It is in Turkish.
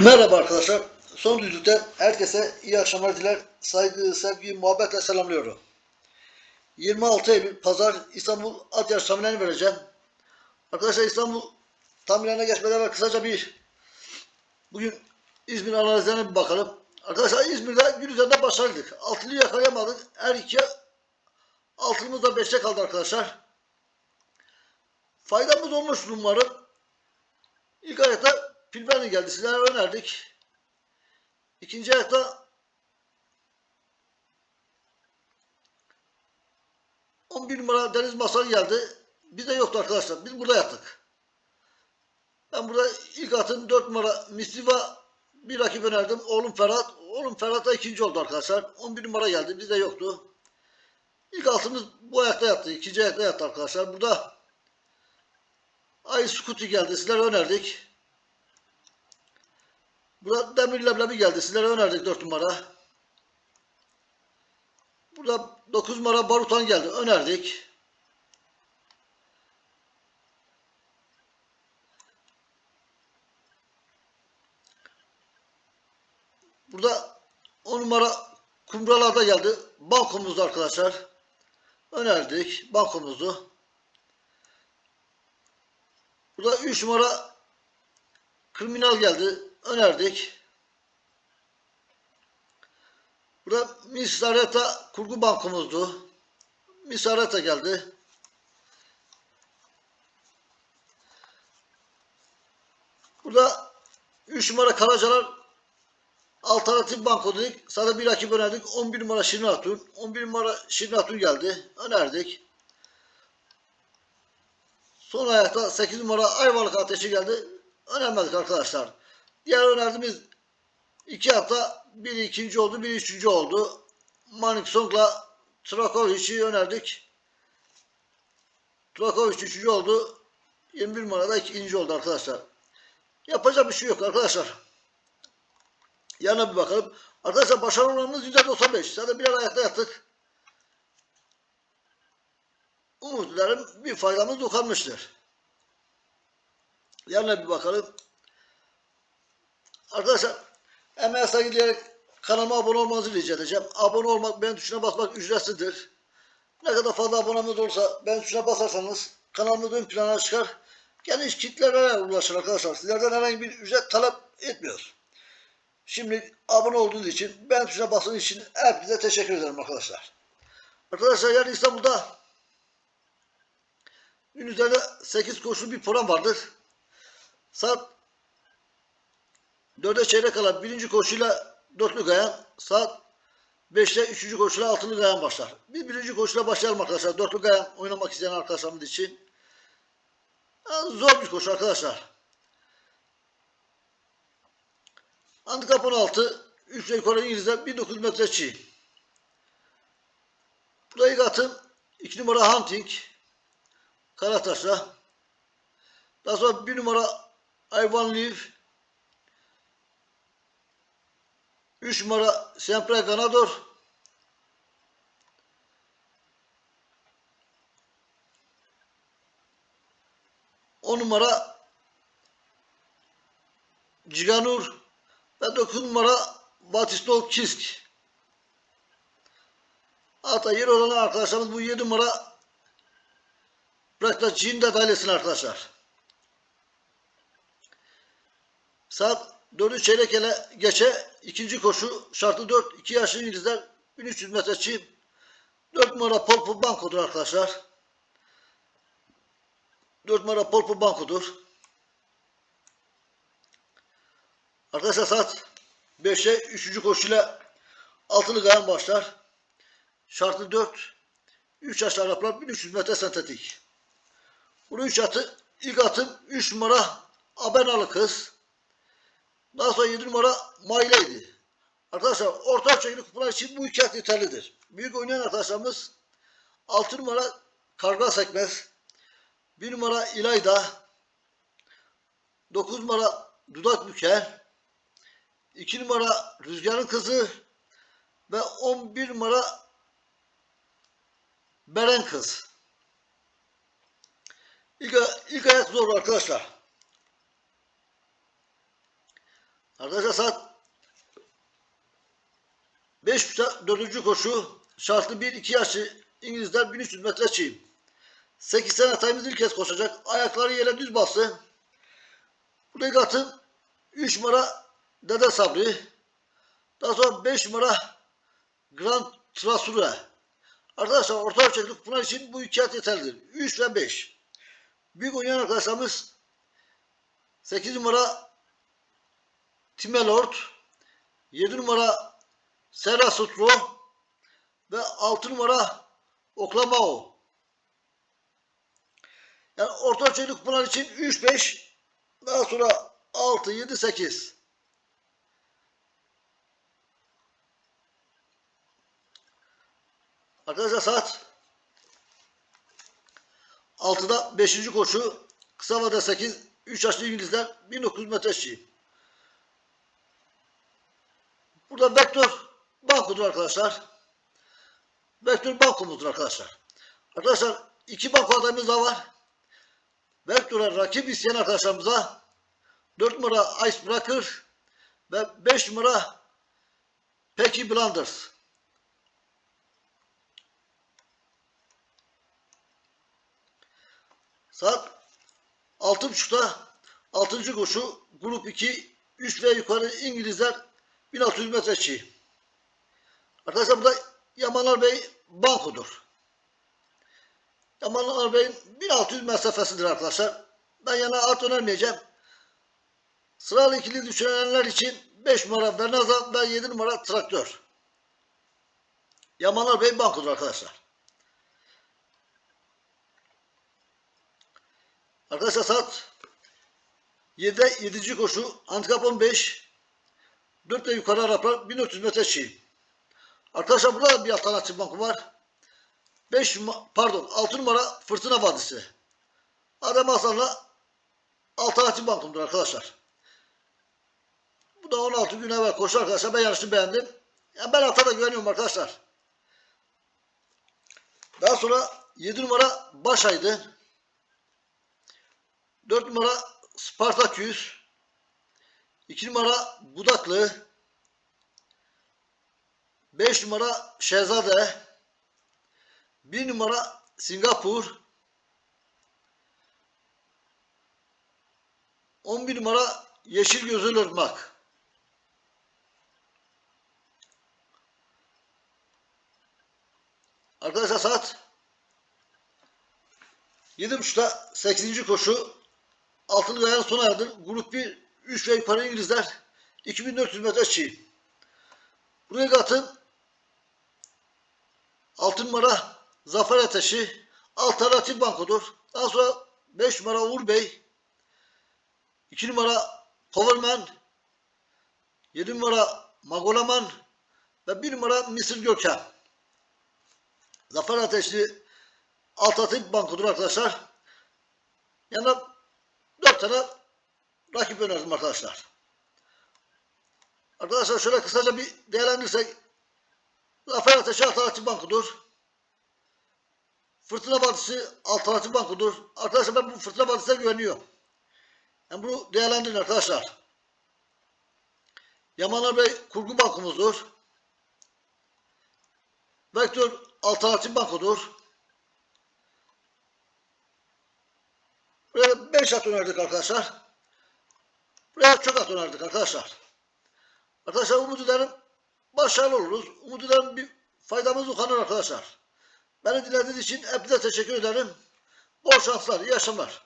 Merhaba arkadaşlar. Son düzlükten herkese iyi akşamlar diler. Saygı, sevgi, muhabbetle selamlıyorum. 26 Eylül Pazar İstanbul At Yarış tahminlerini vereceğim. Arkadaşlar İstanbul tahminlerine geçmeden evvel kısaca bir bugün İzmir analizlerine bir bakalım. Arkadaşlar İzmir'de gün üzerinde başarılıydık. Altılıyı yakalayamadık. Her iki altılımız da 5'te kaldı arkadaşlar. Faydamız olmuş umarım. İlk ayakta Pilbeni geldi. Sizlere önerdik. İkinci ayakta 11 numara Deniz Masal geldi. Bizde yoktu arkadaşlar. Biz burada yattık. Ben burada ilk atın 4 numara Misliva bir rakip önerdim. Oğlum Ferhat. Oğlum Ferhat da ikinci oldu arkadaşlar. 11 numara geldi. Bizde yoktu. İlk altımız bu ayakta yattı. İkinci ayakta yattı arkadaşlar. Burada Ay Skuti geldi. Sizlere önerdik. Burada Demir Leblebi geldi. Sizlere önerdik 4 numara. Burada 9 numara Barutan geldi. Önerdik. Burada 10 numara Kumralarda geldi. Bankomuzdu arkadaşlar. Önerdik bankomuzu. Burada 3 numara kriminal geldi. Önerdik. Burada Misareta kurgu bankomuzdu. Misareta geldi. Burada 3 numara Karacalar alternatif banko dedik. Sana bir rakip önerdik. 11 numara Şirin Hatun. 11 numara Şirin Hatun geldi. Önerdik. Son ayakta 8 numara Ayvalık Ateşi geldi. Önermedik arkadaşlar. Diğer önerdiğimiz iki hafta biri ikinci oldu, biri üçüncü oldu. Manik Song'la Trakovic'i önerdik. Trakovic üçüncü oldu. 21 numarada ikinci oldu arkadaşlar. Yapacak bir şey yok arkadaşlar. Yana bir bakalım. Arkadaşlar başarılı oranımız %95. Zaten bir ayakta yattık. Umut bir faydamız dokunmuştur. Yanına bir bakalım. Arkadaşlar emeğe saygı diyerek kanalıma abone olmanızı rica edeceğim. Abone olmak, beğen tuşuna basmak ücretsizdir. Ne kadar fazla abonemiz olursa beğen tuşuna basarsanız kanalımız ön plana çıkar. Geniş kitlelere ulaşır arkadaşlar. Sizlerden herhangi bir ücret talep etmiyoruz. Şimdi abone olduğunuz için, beğen tuşuna bastığınız için hepinize teşekkür ederim arkadaşlar. Arkadaşlar yarın İstanbul'da gün üzerinde 8 koşulu bir program vardır. Saat 4'e çeyrek kala birinci koşuyla dörtlü gayan, saat 5'te üçüncü koşuyla altılı gayan başlar. Biz birinci koşuyla başlayalım arkadaşlar. Dörtlü gayan oynamak isteyen arkadaşlarımız için. Yani zor bir koşu arkadaşlar. Handikap 16, 3 rekor İngiliz'de 19 metre çiğ. Burada ilk atım 2 numara Hunting. Karataş'a. Daha sonra 1 numara Ayvan Leaf. 3 numara Sempre Ganador. On numara Ciganur ve 9 numara Batistol Kisk. Hatta yer olan arkadaşlarımız bu 7 numara Bırakta Cindat ailesine arkadaşlar. Saat 4'ü çeyrek ele geçe ikinci koşu şartı 4 2 yaşlı İngilizler 1300 metre çim 4 numara Polpo Banko'dur arkadaşlar. 4 numara Polpo Banko'dur. Arkadaşlar saat 5'e 3. koşuyla altılı gayan başlar. Şartı 4 3 yaşlı Araplar 1300 metre sentetik. Bunu 3 atı ilk atım 3 numara Abenalı kız. Daha sonra 7 numara Maile'ydi. Arkadaşlar orta ölçekli kupalar için bu iki at yeterlidir. Büyük oynayan arkadaşlarımız 6 numara Karga Sekmez, 1 numara İlayda, 9 numara Dudak Büker, 2 numara Rüzgarın Kızı ve 11 numara Beren Kız. İlk, ilk ayak zor arkadaşlar. Arkadaşlar saat 5.30'da dördüncü koşu. Şartlı 1-2 yaşı İngilizler 1300 metre çiğim. 8 sene atayımız ilk kez koşacak. Ayakları yere düz bastı. Bu ilk atın 3 numara Dede Sabri. Daha sonra 5 numara Grand Trasure. Arkadaşlar orta ölçekli bunlar için bu iki at yeterlidir. 3 ve 5. Büyük oynayan arkadaşlarımız 8 numara Timelord, 7 numara Serra Sutro ve 6 numara Oklamao. Yani orta ölçekli kupalar için 3-5 daha sonra 6-7-8. Arkadaşlar saat 6'da 5. koşu kısa vade 8 3 yaşlı İngilizler 1900 metre çiğ. Burada vektör bankodur arkadaşlar. Vektör bankomuzdur arkadaşlar. Arkadaşlar iki banko adayımız daha var. Vektöre rakip isteyen arkadaşlarımıza 4 numara Icebreaker ve 5 numara Pecky Blunders. Saat 6.30'da 6. koşu grup 2 3 ve yukarı İngilizler 1600 metre çiğ. Arkadaşlar burada Yamanlar Bey bankodur. Yamanlar Bey'in 1600 mesafesidir arkadaşlar. Ben yana at önermeyeceğim. Sıralı ikili düşünenler için 5 numara Bernaza ve 7 numara Traktör. Yamanlar Bey bankodur arkadaşlar. Arkadaşlar saat 7'de 7. koşu handikap 15 4 ve yukarı Araplar 1400 metre çiğ. Arkadaşlar burada da bir alternatif banko var. 5 pardon 6 numara Fırtına Vadisi. Adem Hasan'la alternatif bankomdur arkadaşlar. Bu da 16 gün evvel koşu arkadaşlar. Ben yarışı beğendim. Yani ben ata da güveniyorum arkadaşlar. Daha sonra 7 numara Başay'dı. 4 numara Spartaküs. 2 numara Budaklı. 5 numara Şehzade. 1 numara Singapur. 11 numara Yeşil Gözül Irmak. Arkadaşlar saat 7.30'da 8. koşu Altılı Gayan'ın sona erdi. Grup 1 3 ve yukarı İngilizler 2400 metre çiğ. Buraya katın 6 numara Zafer Ateşi alternatif bankodur. Daha sonra 5 numara Uğur Bey 2 numara Powerman 7 numara Magolaman ve 1 numara Mısır Gökhan. Zafer Ateşi alternatif bankodur arkadaşlar. Yani 4 tane rakip önerdim arkadaşlar. Arkadaşlar şöyle kısaca bir değerlendirirsek Zafer Ateşi alternatif bankodur. Fırtına Vadisi alternatif bankodur. Arkadaşlar ben bu Fırtına Vadisi'ne güveniyorum. Yani bunu değerlendirin arkadaşlar. Yamanlar Bey kurgu bankomuzdur. Vektör alternatif bankodur. Buraya 5 at önerdik arkadaşlar. Buraya çok önerdik arkadaşlar. Arkadaşlar umut ederim başarılı oluruz. Umut ederim bir faydamız dokunur arkadaşlar. Beni dinlediğiniz için hepinize teşekkür ederim. Bol şanslar, iyi akşamlar.